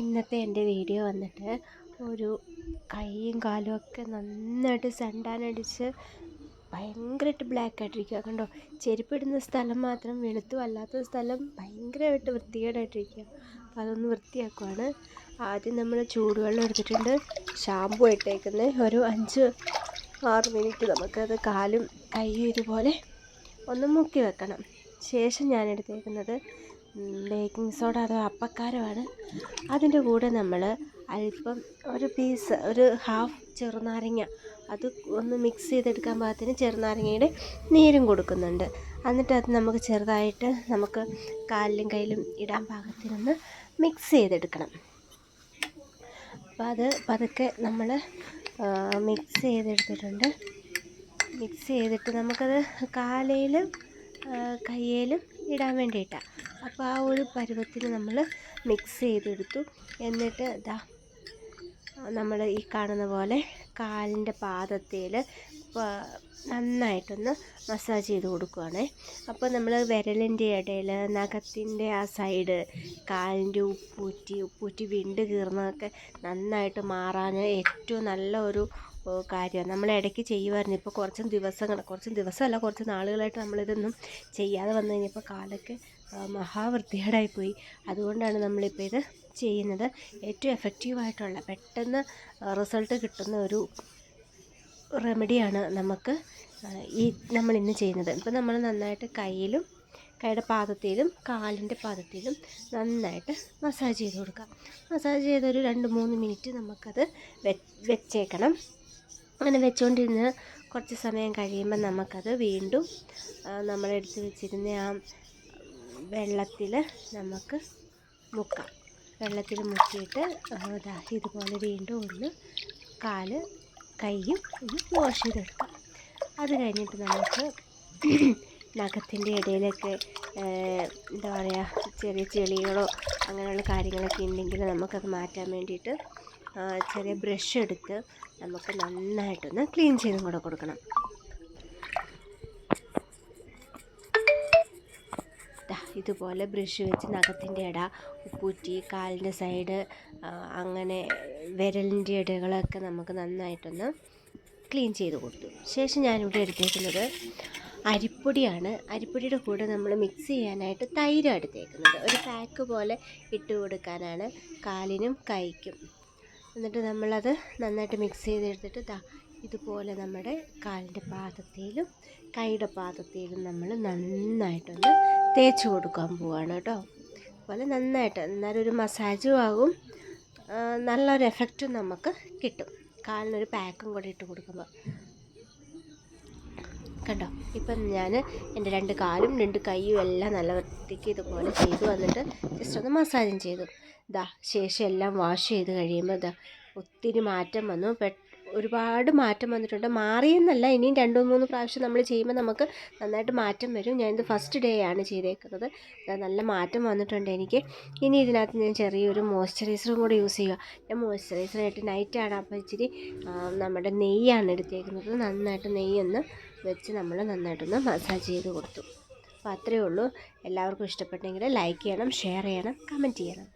ഇന്നത്തെ എന്റെ വീഡിയോ വന്നിട്ട് ഒരു കൈയും കാലും ഒക്കെ നന്നായിട്ട് സണ്ടാനടിച്ച് ഭയങ്കരമായിട്ട് ബ്ലാക്ക് ആയിട്ടിരിക്കുക കണ്ടോ? ചെരുപ്പിടുന്ന സ്ഥലം മാത്രം വെളുത്തു അല്ലാത്ത സ്ഥലം ഭയങ്കരമായിട്ട് വൃത്തികേടായിട്ടിരിക്കുക അപ്പോൾ അതൊന്ന് വൃത്തിയാക്കുവാണ്. ആദ്യം നമ്മൾ ചൂടുവെള്ളം എടുത്തിട്ടുണ്ട്. ഷാമ്പു ഇട്ടേക്കുന്നത് ഒരു അഞ്ച് ആറ് മിനിറ്റ് നമുക്കത് കാലും കൈയും ഇതുപോലെ ഒന്ന് മുക്കി വെക്കണം. ശേഷം ഞാൻ എടുത്തേക്കുന്നത് ബേക്കിംഗ് സോഡ അഥവാ അപ്പക്കാരമാണ്. അതിന്റെ കൂടെ നമ്മൾ അല്പം ഒരു പീസ് ഒരു ഹാഫ് ചെറുനാരങ്ങ അത് ഒന്ന് മിക്സ് ചെയ്തെടുക്കാൻ പാകത്തിന് ചെറുനാരങ്ങയുടെ നീരും കൊടുക്കുന്നുണ്ട്. എന്നിട്ട് അത് നമുക്ക് ചെറുതായിട്ട് നമുക്ക് കാലിലും കയ്യിലും ഇടാൻ പാകത്തിനൊന്ന് മിക്സ് ചെയ്തെടുക്കണം. അപ്പോൾ അത് പതുക്കെ നമ്മൾ മിക്സ് ചെയ്തെടുത്തിട്ടുണ്ട്. മിക്സ് ചെയ്തിട്ട് നമുക്കത് കാലയിലും കയ്യിലും ഇടാൻ വേണ്ടിയിട്ടാണ് അപ്പോൾ ആ ഒരു പരുവത്തിൽ നമ്മൾ മിക്സ് ചെയ്തെടുത്തു. എന്നിട്ട് ഇതാ നമ്മൾ ഈ കാണുന്ന പോലെ കാലിന്റെ പാദത്തിൽ നന്നായിട്ടൊന്ന് മസാജ് ചെയ്ത് കൊടുക്കുവാണേ. അപ്പോൾ നമ്മൾ വിരലിന്റെ ഇടയിൽ നഖത്തിന്റെ ആ സൈഡ് കാലിന്റെ ഉപ്പൂറ്റി ഉപ്പൂറ്റി വിണ്ട് കീറുന്നതൊക്കെ നന്നായിട്ട് മാറാൻ ഏറ്റവും നല്ല ഒരു കാര്യമാണ് നമ്മൾ ഇടയ്ക്ക് ചെയ്യുമായിരുന്നു ഇപ്പോൾ കുറച്ച് ദിവസങ്ങൾ കുറച്ച് ദിവസമല്ല കുറച്ച് നാളുകളായിട്ട് നമ്മളിതൊന്നും ചെയ്യാതെ വന്നു കഴിഞ്ഞപ്പോൾ കാലൊക്കെ മഹാവൃത്തികേടായിപ്പോയി. അതുകൊണ്ടാണ് നമ്മളിപ്പോൾ ഇത് ചെയ്യുന്നത്. ഏറ്റവും എഫക്റ്റീവായിട്ടുള്ള പെട്ടെന്ന് റിസൾട്ട് കിട്ടുന്ന ഒരു റെമഡിയാണ് നമുക്ക് ഈ നമ്മൾ ഇന്ന് ചെയ്യുന്നത്. ഇപ്പം നമ്മൾ നന്നായിട്ട് കയ്യിലും കൈയുടെ പാദത്തിലും കാലിന്റെ പാദത്തിലും നന്നായിട്ട് മസാജ് ചെയ്ത് കൊടുക്കുക മസാജ് ചെയ്തൊരു രണ്ട് മൂന്ന് മിനിറ്റ് നമുക്കത് വെച്ചേക്കണം. അങ്ങനെ വെച്ചുകൊണ്ടിരുന്ന് കുറച്ച് സമയം കഴിയുമ്പോൾ നമുക്കത് വീണ്ടും നമ്മളെടുത്ത് വെച്ചിരുന്ന ആ വെള്ളത്തിൽ നമുക്ക് മുക്കാം. വെള്ളത്തിൽ മുക്കിയിട്ട് ഇതാ ഇതുപോലെ വീണ്ടും ഒന്ന് കാൽ കൈയും ഒന്ന് വാഷ് ചെയ്തെടുക്കാം. അത് കഴിഞ്ഞിട്ട് നമുക്ക് നഖത്തിന്റെ ഇടയിലൊക്കെ എന്താ പറയുക ചെറിയ ചെളികളോ അങ്ങനെയുള്ള കാര്യങ്ങളൊക്കെ ഉണ്ടെങ്കിൽ നമുക്കത് മാറ്റാൻ വേണ്ടിയിട്ട് ചെറിയ ബ്രഷ് എടുത്ത് നമുക്ക് നന്നായിട്ടൊന്ന് ക്ലീൻ ചെയ്തും കൂടെ കൊടുക്കണം. ഇതുപോലെ ബ്രഷ് വെച്ച് നഖത്തിന്റെ ഇട ഉപ്പൂറ്റി കാലിന്റെ സൈഡ് അങ്ങനെ വിരലിന്റെ ഇടകളൊക്കെ നമുക്ക് നന്നായിട്ടൊന്ന് ക്ലീൻ ചെയ്ത് കൊടുത്തു. ശേഷം ഞാനിവിടെ എടുത്തേക്കുന്നത് അരിപ്പൊടിയാണ്. അരിപ്പൊടിയുടെ കൂടെ നമ്മൾ മിക്സ് ചെയ്യാനായിട്ട് തൈര് എടുത്തേക്കുന്നത്. ഒരു പാക്ക് പോലെ ഇട്ട് കൊടുക്കാനാണ് കാലിനും കൈക്കും. എന്നിട്ട് നമ്മളത് നന്നായിട്ട് മിക്സ് ചെയ്തെടുത്തിട്ട് ദാ ഇതുപോലെ നമ്മുടെ കാലിന്റെ പാദത്തിലും കൈയുടെ പാദത്തിലും നമ്മൾ നന്നായിട്ടൊന്ന് തേച്ച് കൊടുക്കാൻ പോവാണ് കേട്ടോ. അതുപോലെ നന്നായിട്ട് എന്നാലും ഒരു മസാജും ആകും. നല്ലൊരു എഫക്റ്റും നമുക്ക് കിട്ടും. കാലിനൊരു പാക്കും കൂടി ഇട്ട് കൊടുക്കുമ്പോൾ കണ്ടോ? ഇപ്പം ഞാൻ എന്റെ രണ്ട് കാലും രണ്ട് കൈയും എല്ലാം നല്ല വൃത്തിക്ക് ഇതുപോലെ ചെയ്ത് വന്നിട്ട് ജസ്റ്റ് ഒന്ന് മസാജും ചെയ്തു. ഇതാ ശേഷം എല്ലാം വാഷ് ചെയ്ത് കഴിയുമ്പോൾ ഇതാ ഒത്തിരി മാറ്റം വന്നു. ഒരുപാട് മാറ്റം വന്നിട്ടുണ്ട്. മാറിയെന്നല്ല ഇനിയും രണ്ട് മൂന്ന് പ്രാവശ്യം നമ്മൾ ചെയ്യുമ്പോൾ നമുക്ക് നന്നായിട്ട് മാറ്റം വരും. ഞാനിത് ഫസ്റ്റ് ഡേ ആണ് ചെയ്തേക്കുന്നത്. നല്ല മാറ്റം വന്നിട്ടുണ്ട് എനിക്ക്. ഇനി ഇതിനകത്ത് ഞാൻ ചെറിയൊരു മോയ്സ്ചറൈസറും കൂടി യൂസ് ചെയ്യുക. ഞാൻ മോയ്സ്ചറൈസറായിട്ട് നൈറ്റാണ് അപ്പോൾ ഇച്ചിരി നമ്മുടെ നെയ്യാണ് എടുത്തേക്കുന്നത്. നന്നായിട്ട് നെയ്യൊന്ന് വെച്ച് നമ്മൾ നന്നായിട്ടൊന്ന് മസാജ് ചെയ്ത് കൊടുത്തു. അപ്പോൾ അത്രയേ ഉള്ളൂ. എല്ലാവർക്കും ഇഷ്ടപ്പെട്ടെങ്കിൽ ലൈക്ക് ചെയ്യണം ഷെയർ ചെയ്യണം കമന്റ് ചെയ്യണം.